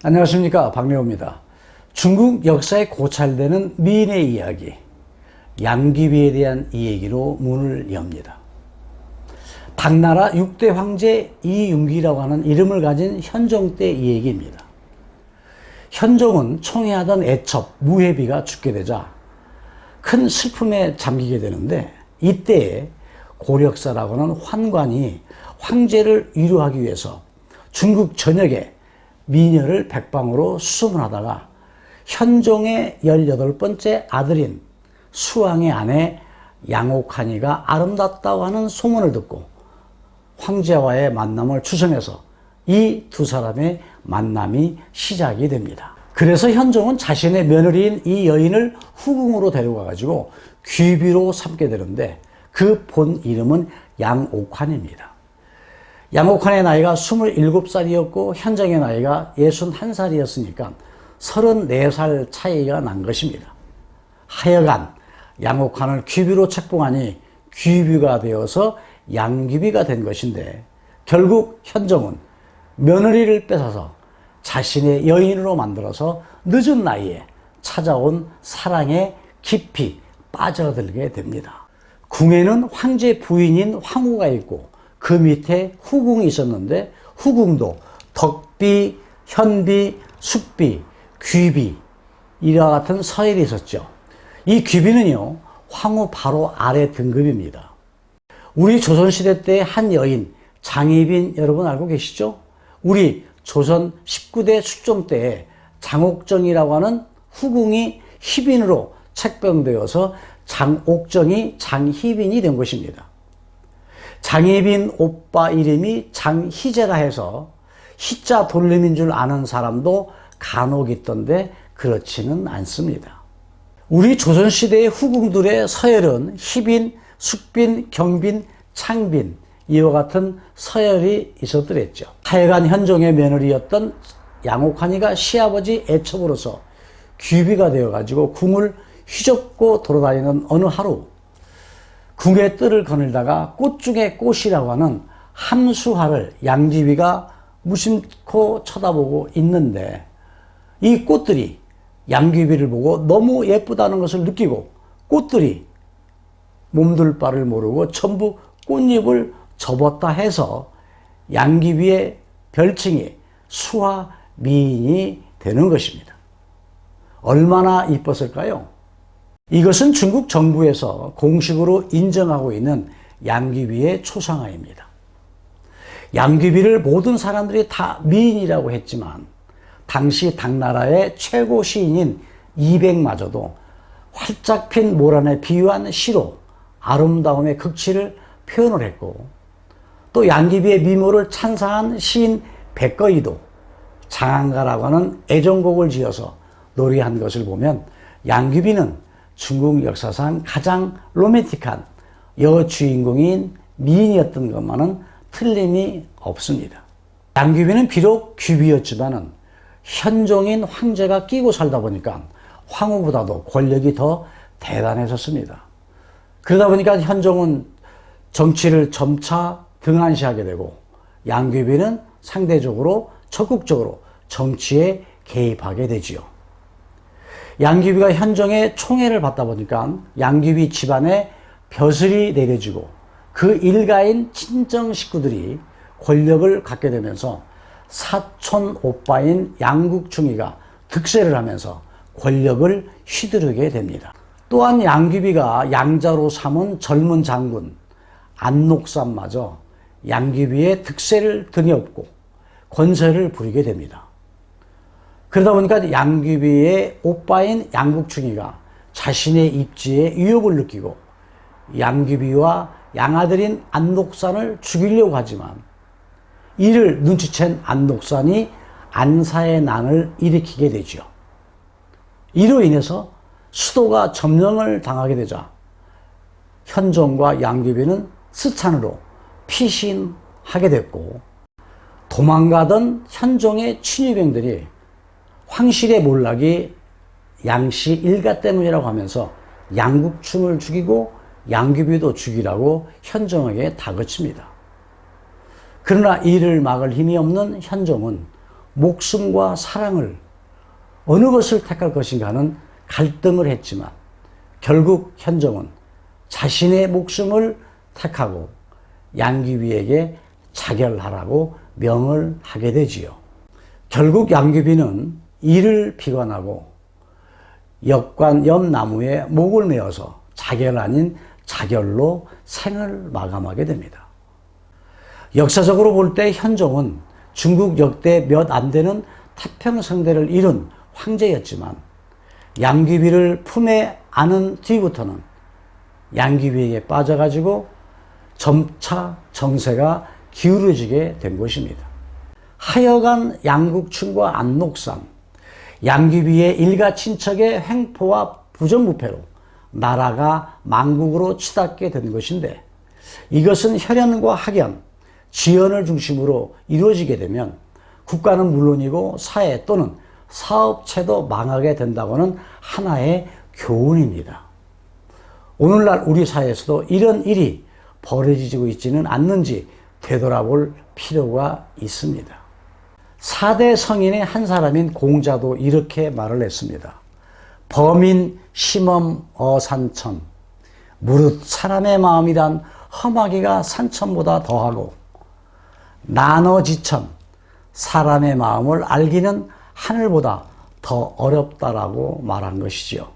안녕하십니까 박래호입니다. 중국 역사에 고찰되는 미인의 이야기 양귀비에 대한 이야기로 문을 엽니다. 당나라 6대 황제 이윤기라고 하는 이름을 가진 현종 때 이야기입니다. 현종은 총애하던 애첩 무해비가 죽게 되자 큰 슬픔에 잠기게 되는데 이때에 고력사라고 하는 환관이 황제를 위로하기 위해서 중국 전역에 미녀를 백방으로 수소문하다가 현종의 18번째 아들인 수왕의 아내 양옥한이가 아름답다고 하는 소문을 듣고 황제와의 만남을 추성해서 이 두 사람의 만남이 시작이 됩니다. 그래서 현종은 자신의 며느리인 이 여인을 후궁으로 데려가 가지고 귀비로 삼게 되는데 그 본 이름은 양옥환입니다. 양옥환의 나이가 27살이었고 현정의 나이가 61살이었으니까 34살 차이가 난 것입니다. 하여간 양옥환을 귀비로 책봉하니 귀비가 되어서 양귀비가 된 것인데 결국 현정은 며느리를 뺏어서 자신의 여인으로 만들어서 늦은 나이에 찾아온 사랑에 깊이 빠져들게 됩니다. 궁에는 황제 부인인 황후가 있고 그 밑에 후궁이 있었는데 후궁도 덕비, 현비, 숙비, 귀비 이와 같은 서열이 있었죠. 이 귀비는요 황후 바로 아래 등급입니다. 우리 조선시대 때 한 여인 장희빈 여러분 알고 계시죠? 우리 조선 19대 숙종 때에 장옥정이라고 하는 후궁이 희빈으로 책병되어서 장옥정이 장희빈이 된 것입니다. 장희빈 오빠 이름이 장희재라 해서 희자 돌림인 줄 아는 사람도 간혹 있던데 그렇지는 않습니다. 우리 조선시대의 후궁들의 서열은 희빈, 숙빈, 경빈, 창빈 이와 같은 서열이 있었더랬죠. 하여간 현종의 며느리였던 양옥환이가 시아버지 애첩으로서 귀비가 되어가지고 궁을 휘젓고 돌아다니는 어느 하루 궁의 뜰을 거닐다가 꽃 중에 꽃이라고 하는 함수화를 양귀비가 무심코 쳐다보고 있는데 이 꽃들이 양귀비를 보고 너무 예쁘다는 것을 느끼고 꽃들이 몸둘 바를 모르고 전부 꽃잎을 접었다 해서 양귀비의 별칭이 수화 미인이 되는 것입니다. 얼마나 이뻤을까요? 이것은 중국 정부에서 공식으로 인정하고 있는 양귀비의 초상화입니다. 양귀비를 모든 사람들이 다 미인이라고 했지만 당시 당나라의 최고 시인인 이백마저도 활짝 핀 모란에 비유한 시로 아름다움의 극치를 표현을 했고 또 양귀비의 미모를 찬사한 시인 백거이도 장안가라고 하는 애정곡을 지어서 노래한 것을 보면 양귀비는 중국 역사상 가장 로맨틱한 여주인공인 미인이었던 것만은 틀림이 없습니다. 양귀비는 비록 귀비였지만은 현종인 황제가 끼고 살다 보니까 황후보다도 권력이 더 대단해졌습니다. 그러다 보니까 현종은 정치를 점차 등한시하게 되고 양귀비는 상대적으로 적극적으로 정치에 개입하게 되지요. 양귀비가 현종의 총애를 받다 보니까 양귀비 집안에 벼슬이 내려지고 그 일가인 친정 식구들이 권력을 갖게 되면서 사촌 오빠인 양국충이가 득세를 하면서 권력을 휘두르게 됩니다. 또한 양귀비가 양자로 삼은 젊은 장군 안록산마저 양귀비의 득세를 등에 업고 권세를 부리게 됩니다. 그러다 보니까 양귀비의 오빠인 양국충이가 자신의 입지에 위협을 느끼고 양귀비와 양아들인 안독산을 죽이려고 하지만 이를 눈치챈 안독산이 안사의 난을 일으키게 되죠. 이로 인해서 수도가 점령을 당하게 되자 현종과 양귀비는 스찬으로 피신하게 됐고 도망가던 현종의 친위병들이 황실의 몰락이 양씨 일가 때문이라고 하면서 양국충을 죽이고 양귀비도 죽이라고 현종에게 다그칩니다. 그러나 이를 막을 힘이 없는 현종은 목숨과 사랑을 어느 것을 택할 것인가 하는 갈등을 했지만 결국 현정은 자신의 목숨을 택하고 양귀비에게 자결하라고 명을 하게 되지요. 결국 양귀비는 이를 비관하고 역관 옆 나무에 목을 메어서 자결 아닌 자결로 생을 마감하게 됩니다. 역사적으로 볼 때 현종은 중국 역대 몇 안 되는 태평성대를 이룬 황제였지만 양귀비를 품에 안은 뒤부터는 양귀비에게 빠져가지고 점차 정세가 기울어지게 된 것입니다. 하여간 양국춘과 안록산, 양귀비의 일가 친척의 횡포와 부정부패로 나라가 망국으로 치닫게 된 것인데 이것은 혈연과 학연, 지연을 중심으로 이루어지게 되면 국가는 물론이고 사회 또는 사업체도 망하게 된다고는 하나의 교훈입니다. 오늘날 우리 사회에서도 이런 일이 벌어지고 있지는 않는지 되돌아볼 필요가 있습니다. 4대 성인의 한 사람인 공자도 이렇게 말을 했습니다. 범인 심엄 어산천 무릇 사람의 마음이란 험하기가 산천보다 더하고 나눠지천 사람의 마음을 알기는 하늘보다 더 어렵다라고 말한 것이지요.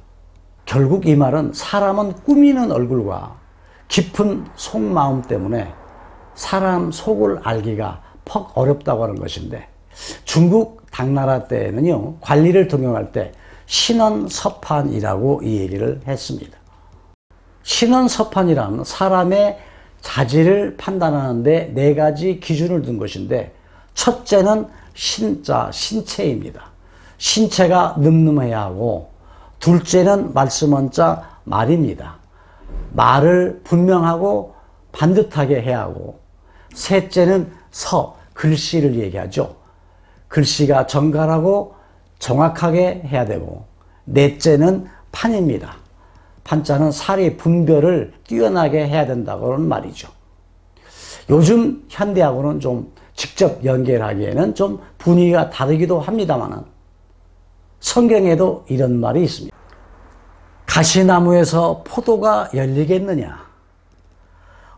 결국 이 말은 사람은 꾸미는 얼굴과 깊은 속마음 때문에 사람 속을 알기가 퍽 어렵다고 하는 것인데 중국 당나라 때는요 관리를 등용할 때 신원서판이라고 이 얘기를 했습니다. 신원서판이란 사람의 자질을 판단하는데 네 가지 기준을 둔 것인데 첫째는 신자, 신체입니다. 신체가 늠름해야 하고 둘째는 말씀 원자 말입니다. 말을 분명하고 반듯하게 해야 하고 셋째는 서, 글씨를 얘기하죠. 글씨가 정갈하고 정확하게 해야 되고 넷째는 판입니다. 판자는 살이 분별을 뛰어나게 해야 된다고는 말이죠. 요즘 현대하고는 좀 직접 연결하기에는 좀 분위기가 다르기도 합니다만은 성경에도 이런 말이 있습니다. 가시나무에서 포도가 열리겠느냐?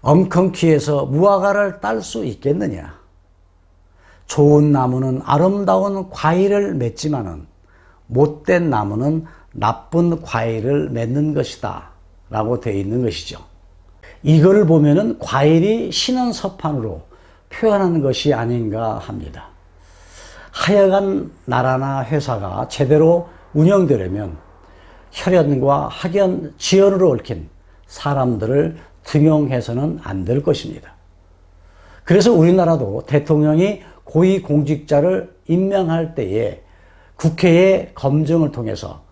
엉겅퀴에서 무화과를 딸 수 있겠느냐? 좋은 나무는 아름다운 과일을 맺지만은 못된 나무는 나쁜 과일을 맺는 것이다. 라고 되어 있는 것이죠. 이걸 보면은 과일이 신원서판으로 표현하는 것이 아닌가 합니다. 하여간 나라나 회사가 제대로 운영되려면 혈연과 학연, 지연으로 얽힌 사람들을 등용해서는 안 될 것입니다. 그래서 우리나라도 대통령이 고위 공직자를 임명할 때에 국회의 검증을 통해서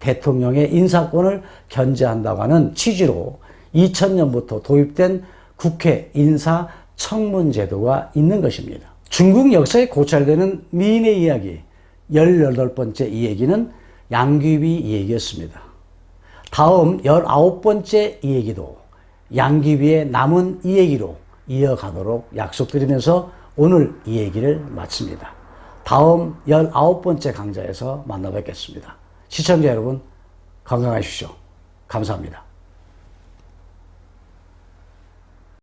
대통령의 인사권을 견제한다고 하는 취지로 2000년부터 도입된 국회 인사 청문 제도가 있는 것입니다. 중국 역사에 고찰되는 미인의 이야기 18번째 이 얘기는 양귀비 이 얘기였습니다. 다음 19번째 이 얘기도 양귀비의 남은 이 얘기로 이어가도록 약속드리면서 오늘 이 얘기를 마칩니다. 다음 19번째 강좌에서 만나 뵙겠습니다. 시청자 여러분, 건강하십시오. 감사합니다.